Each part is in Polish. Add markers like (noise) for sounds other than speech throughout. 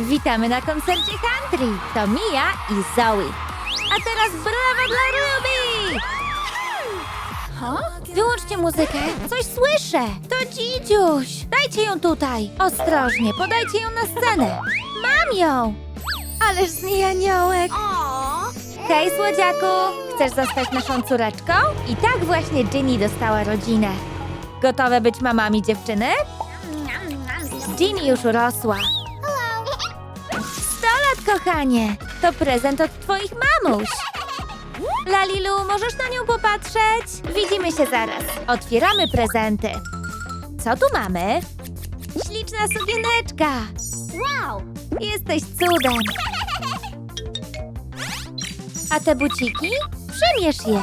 Witamy na koncercie country. To Mia i Zoe. A teraz brawa dla Ruby! Wyłączcie muzykę. Coś słyszę. To Dzidziuś. Dajcie ją tutaj. Ostrożnie, podajcie ją na scenę. Mam ją. Ależ z niej aniołek. Hej, słodziaku! Chcesz zostać naszą córeczką? I tak właśnie Ginny dostała rodzinę. Gotowe być mamami dziewczyny? Ginny już urosła. 100 lat, kochanie! To prezent od twoich mamuś. Lalilu, możesz na nią popatrzeć? Widzimy się zaraz. Otwieramy prezenty. Co tu mamy? Śliczna sukieneczka. Wow! Jesteś cudem. A te buciki? Przymierz je.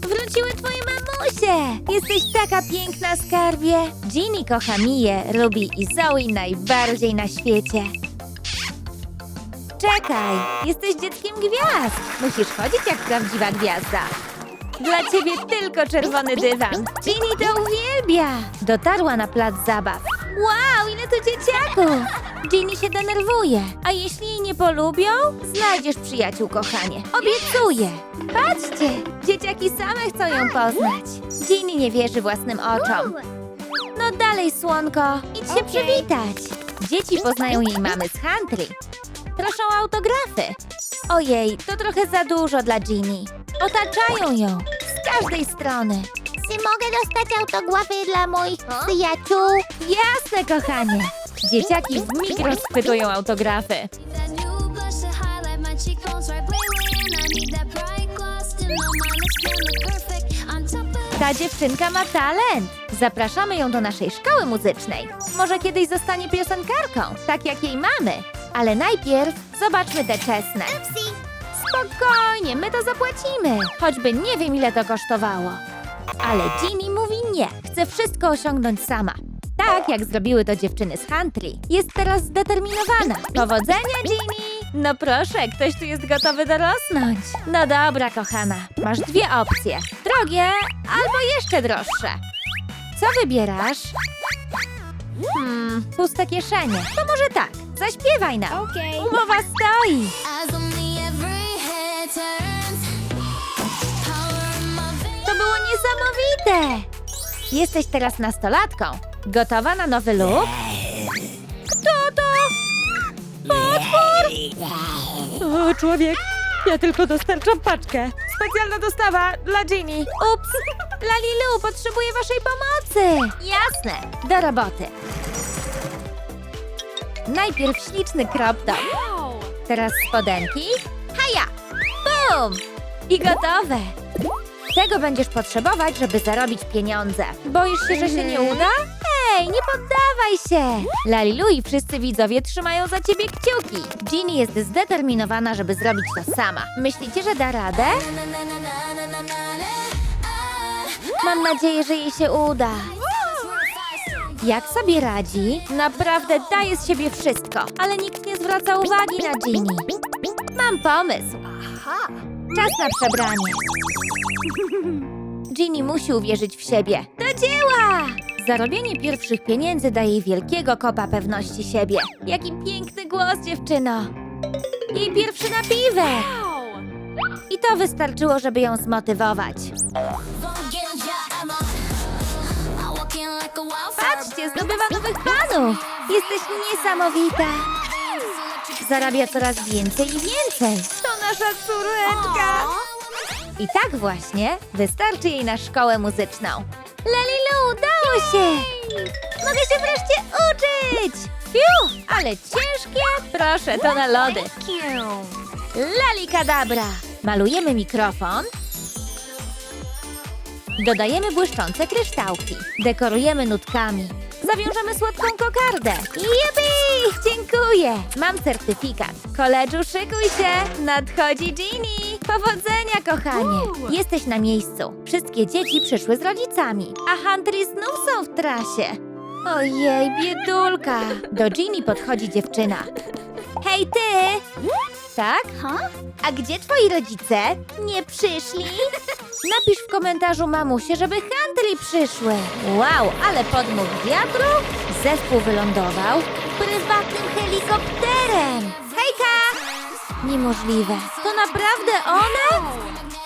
Wróciły twoje mamusie. Jesteś taka piękna, skarbie. Ginny kocha Mię, Ruby i Zoe najbardziej na świecie. Czekaj, jesteś dzieckiem gwiazd. Musisz chodzić jak prawdziwa gwiazda. Dla ciebie tylko czerwony dywan. Ginny to uwielbia. Dotarła na plac zabaw. Wow, ile tu dzieciaków! Ginny się denerwuje. A jeśli jej nie polubią, znajdziesz przyjaciół, kochanie. Obiecuję. Patrzcie, dzieciaki same chcą ją poznać. Ginny nie wierzy własnym oczom. No dalej, słonko, idź się przywitać. Dzieci poznają jej mamy z country. Proszą o autografy. Ojej, to trochę za dużo dla Ginny. Otaczają ją z każdej strony. Czy mogę dostać autografy dla moich przyjaciół? Jasne, kochanie. Dzieciaki w mig rozpytują autografy. That new blush to highlight my cheekbones right when I need that bright gloss to know my lips can look perfect on top of Ta dziewczynka ma talent. Zapraszamy ją do naszej szkoły muzycznej. Może kiedyś zostanie piosenkarką, tak jak jej mamy. Ale najpierw zobaczmy te czesne. Upsi! Spokojnie, my to zapłacimy. Choćby nie wiem, ile to kosztowało. Ale Ginny mówi nie. Chce wszystko osiągnąć sama. Tak, jak zrobiły to dziewczyny z country. Jest teraz zdeterminowana. Powodzenia, Ginny! No proszę, ktoś tu jest gotowy dorosnąć. No dobra, kochana. Masz dwie opcje. Drogie albo jeszcze droższe. Co wybierasz? Hmm, puste kieszenie. To może tak, zaśpiewaj nam. Okej. Umowa stoi. as only every head turns. Power in my veins. To było niesamowite! Jesteś teraz nastolatką. Gotowa na nowy look? Kto to? Potwór! O, człowiek, ja tylko dostarczam paczkę. Specjalna dostawa dla Ginny. Ups! Lalilu, potrzebuję waszej pomocy. Jasne, do roboty. Najpierw śliczny crop top. Teraz spodenki. Haja! Bum! I gotowe. Tego będziesz potrzebować, żeby zarobić pieniądze. Boisz się, że się nie uda? Hej, nie poddawaj się! Lalilu i wszyscy widzowie trzymają za ciebie kciuki. Ginny jest zdeterminowana, żeby zrobić to sama. Myślicie, że da radę? Mam nadzieję, że jej się uda. Jak sobie radzi? Naprawdę daje z siebie wszystko, ale nikt nie zwraca uwagi na Ginny. Mam pomysł. Czas na przebranie. Ginny musi uwierzyć w siebie. Do dzieła! Zarobienie pierwszych pieniędzy daje jej wielkiego kopa pewności siebie. Jaki piękny głos, dziewczyno! Jej pierwszy napiwek! I to wystarczyło, żeby ją zmotywować. Patrzcie, zdobywa nowych panów! Jesteś niesamowita! Zarabia coraz więcej i więcej. To nasza córeczka! I tak właśnie wystarczy jej na szkołę muzyczną. Lalilu, udało się! Mogę się wreszcie uczyć! Fiu, ale ciężkie! Proszę, to na lody. Lali kadabra! Malujemy mikrofon. Dodajemy błyszczące kryształki. Dekorujemy nutkami. Zawiążemy słodką kokardę. Jupi! Dziękuję! Mam certyfikat. Koledżu, szykuj się! Nadchodzi Ginny! Powodzenia, kochanie! Jesteś na miejscu. Wszystkie dzieci przyszły z rodzicami, a Huntry znów są w trasie. Ojej, biedulka! Do Ginny podchodzi dziewczyna. Hej, ty! tak? Ha? A gdzie twoi rodzice? Nie przyszli? (laughs) Napisz w komentarzu mamusie, żeby Huntley przyszły. Wow, ale podmuch wiatru? Zespół wylądował prywatnym helikopterem. Hejka! Niemożliwe. To naprawdę one?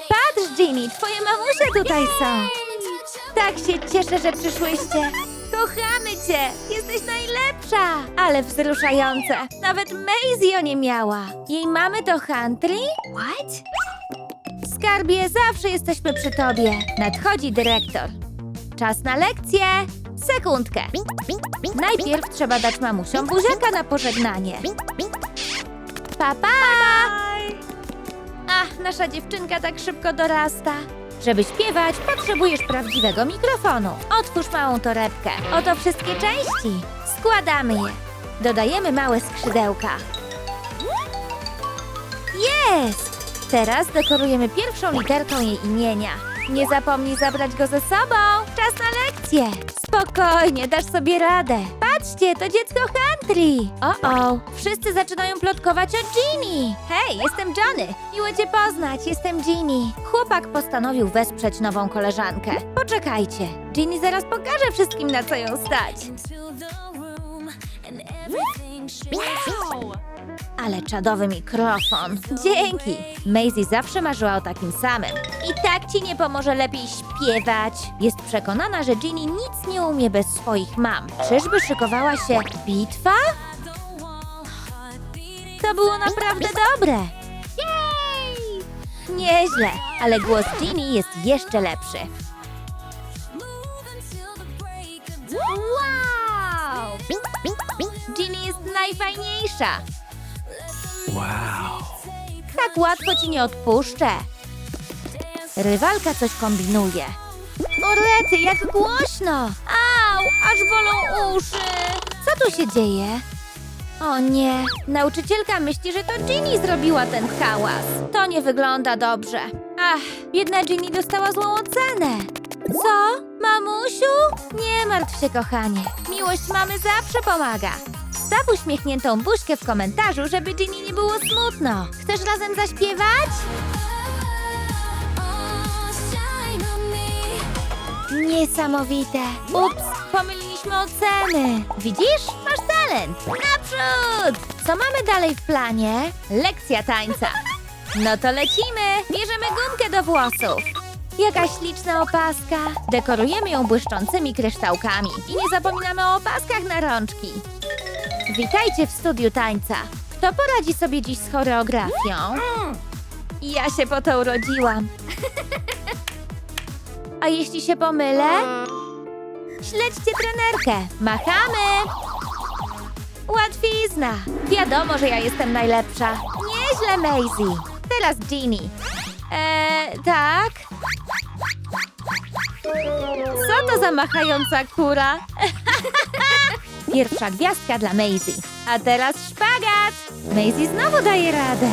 Patrz, Jimmy, twoje mamusie tutaj są. Tak się cieszę, że przyszłyście. Kochamy cię! Jesteś najlepsza! Ale wzruszające. Nawet Maisie o nie miała. Jej mamy to Huntry? What? Skarbie, zawsze jesteśmy przy tobie. Nadchodzi dyrektor. Czas na lekcję. Sekundkę. Najpierw trzeba dać mamusiom buziaka na pożegnanie. Pa, pa! Ach, nasza dziewczynka tak szybko dorasta. Żeby śpiewać, potrzebujesz prawdziwego mikrofonu. Otwórz małą torebkę. Oto wszystkie części. Składamy je. Dodajemy małe skrzydełka. Jest! Teraz dekorujemy pierwszą literką jej imienia. Nie zapomnij zabrać go ze sobą. Czas na lekcję. Spokojnie, dasz sobie radę. Patrzcie, to dziecko Huntry. O-o, wszyscy zaczynają plotkować o Ginny. Hej, jestem Johnny. Miło cię poznać, jestem Ginny. Chłopak postanowił wesprzeć nową koleżankę. Poczekajcie, Ginny zaraz pokaże wszystkim, na co ją stać. Ale czadowy mikrofon. Dzięki! Maisie zawsze marzyła o takim samym. I tak ci nie pomoże lepiej śpiewać. Jest przekonana, że Ginny nic nie umie bez swoich mam. Czyżby szykowała się bitwa? To było naprawdę dobre. Jej! Nieźle, ale głos Ginny jest jeszcze lepszy. Wow! Ginny jest najfajniejsza. Tak łatwo ci nie odpuszczę. Rywalka coś kombinuje. Orety, jak głośno! Au, aż bolą uszy! Co tu się dzieje? O nie, nauczycielka myśli, że to Ginny zrobiła ten hałas. To nie wygląda dobrze. Ach, biedna Ginny dostała złą ocenę. Co? Mamusiu? Nie martw się, kochanie. Miłość mamy zawsze pomaga. Staw uśmiechniętą buźkę w komentarzu, żeby Ginny nie było smutno. Chcesz razem zaśpiewać? Niesamowite. Ups, pomyliliśmy oceny. Widzisz? Masz talent. Naprzód! Co mamy dalej w planie? Lekcja tańca. No to lecimy. Bierzemy gumkę do włosów. Jaka śliczna opaska. Dekorujemy ją błyszczącymi kryształkami. I nie zapominamy o opaskach na rączki. Witajcie w studiu tańca. Kto poradzi sobie dziś z choreografią? Ja się po to urodziłam. A jeśli się pomylę? Śledźcie trenerkę. Machamy! Łatwizna. Wiadomo, że ja jestem najlepsza. Nieźle, Maisie. Teraz Ginny. Eee, tak? Co to za machająca kura? Pierwsza gwiazdka dla Maisie. A teraz szpagat. Maisie znowu daje radę.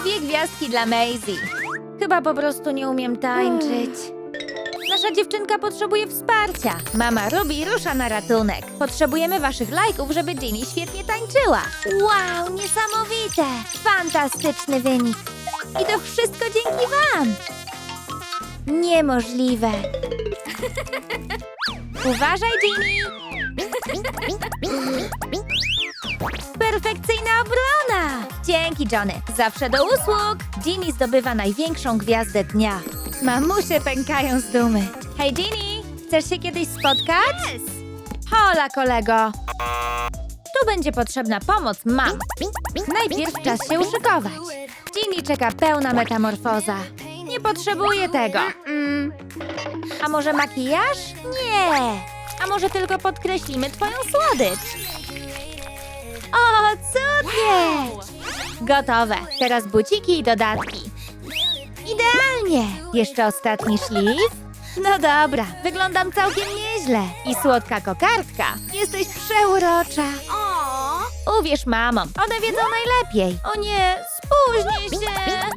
Dwie gwiazdki dla Maisie. Chyba po prostu nie umiem tańczyć. Nasza dziewczynka potrzebuje wsparcia. Mama Ruby rusza na ratunek. Potrzebujemy waszych lajków, żeby Ginny świetnie tańczyła. Wow, niesamowite! Fantastyczny wynik. I to wszystko dzięki wam. Niemożliwe. (laughs) Uważaj, Ginny! Perfekcyjna obrona! Dzięki, Johnny. Zawsze do usług. Ginny zdobywa największą gwiazdę dnia. Mamusie pękają z dumy. Hej, Ginny! Chcesz się kiedyś spotkać? Hola, kolego! Tu będzie potrzebna pomoc mam. Najpierw czas się uszykować. Ginny czeka pełna metamorfoza. Nie potrzebuję tego. A może makijaż? Nie. A może tylko podkreślimy twoją słodycz? O, cudnie! Gotowe. Teraz buciki i dodatki. Idealnie. Jeszcze ostatni szlif? No dobra, wyglądam całkiem nieźle. I słodka kokardka. Jesteś przeurocza. Uwierz mamom, one wiedzą najlepiej. O nie, spóźnię się.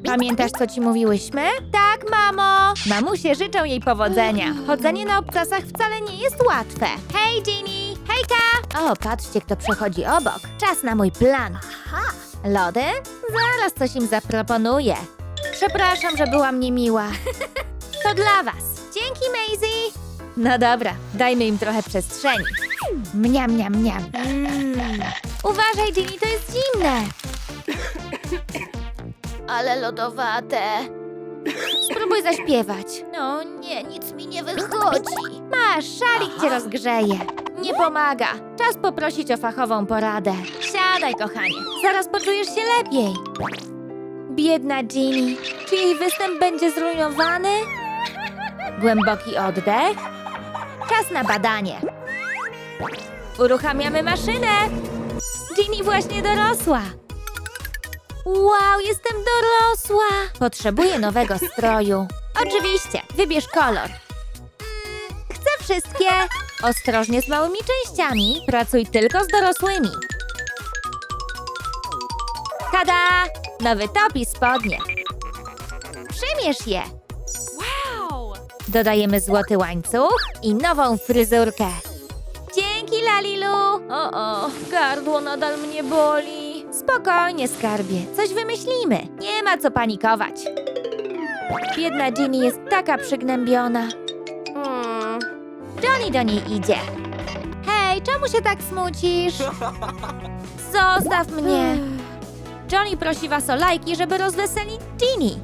Pamiętasz, co ci mówiłyśmy? Tak, mamo. Mamusie życzą jej powodzenia. Chodzenie na obcasach wcale nie jest łatwe. Hej, Ginny! Hejka! O, patrzcie, kto przechodzi obok. Czas na mój plan. Lody? Zaraz coś im zaproponuję. Przepraszam, że byłam niemiła. (laughs) To dla was. Dzięki, Maisie. No dobra, dajmy im trochę przestrzeni. Mniam, mniam, mniam. Mm. Uważaj, Ginny, to jest zimne. (laughs) Ale lodowate. (laughs) Spróbuj zaśpiewać. No nie, nic mi nie wychodzi. Masz, szalik cię rozgrzeje. Nie pomaga. Czas poprosić o fachową poradę. Siadaj, kochanie. Zaraz poczujesz się lepiej. Biedna Ginny. Czy jej występ będzie zrujnowany? Głęboki oddech. Czas na badanie. Uruchamiamy maszynę. Ginny właśnie dorosła. Wow, jestem dorosła. Potrzebuję nowego stroju. Oczywiście, wybierz kolor. Chcę wszystkie. Ostrożnie z małymi częściami. Pracuj tylko z dorosłymi. Tada! Nowy top i spodnie. Przymierz je. Wow! Dodajemy złoty łańcuch i nową fryzurkę. Dzięki, Lalilu! O, o, gardło nadal mnie boli. Spokojnie, skarbie. Coś wymyślimy. Nie ma co panikować. Biedna Ginny jest taka przygnębiona. Hmm. Johnny do niej idzie. Hej, czemu się tak smucisz? Zostaw mnie. Johnny prosi was o lajki, żeby rozweselić Ginny.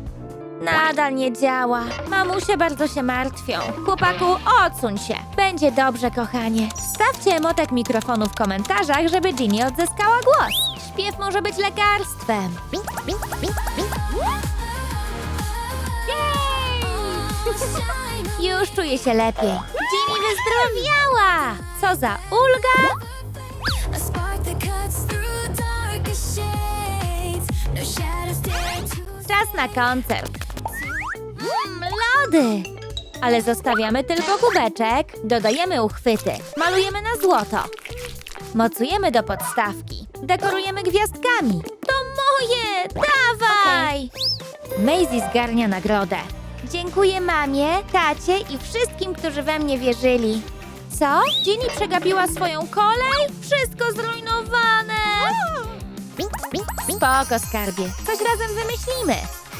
Nadal nie działa. Mamusie bardzo się martwią. Chłopaku, odsuń się. Będzie dobrze, kochanie. Stawcie emotek mikrofonu w komentarzach, żeby Ginny odzyskała głos. Śpiew może być lekarstwem. (laughs) Już czuję się lepiej. Ginny wyzdrowiała! Co za ulga! Czas na koncert. Mm, lody! Ale zostawiamy tylko kubeczek, dodajemy uchwyty, malujemy na złoto. Mocujemy do podstawki, dekorujemy gwiazdkami. To moje! Dawaj! Maisie zgarnia nagrodę. Dziękuję mamie, tacie i wszystkim, którzy we mnie wierzyli. Co? Ginny przegapiła swoją kolej? Wszystko zrujnowane! Spoko, skarbie. Coś razem wymyślimy.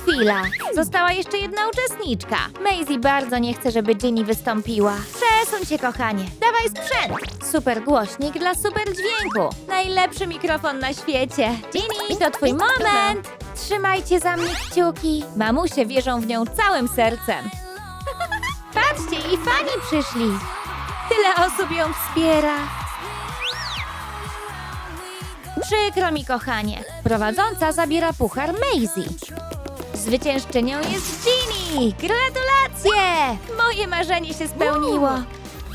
Chwila. Została jeszcze jedna uczestniczka. Maisie bardzo nie chce, żeby Ginny wystąpiła. Przesuń się, kochanie. Dawaj sprzęt. Super głośnik dla super dźwięku. Najlepszy mikrofon na świecie. Ginny, to twój moment. Trzymajcie za mnie kciuki. Mamusie wierzą w nią całym sercem. (laughs) Patrzcie, i fani przyszli. Tyle osób ją wspiera. Przykro mi, kochanie. Prowadząca zabiera puchar Maisie. Zwyciężczynią jest Ginny! Gratulacje! Moje marzenie się spełniło.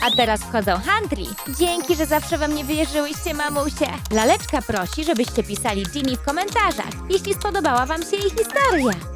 A teraz wchodzą Huntry. Dzięki, że zawsze we mnie wierzyłyście, mamusie. Laleczka prosi, żebyście pisali Ginny w komentarzach, jeśli spodobała wam się jej historia.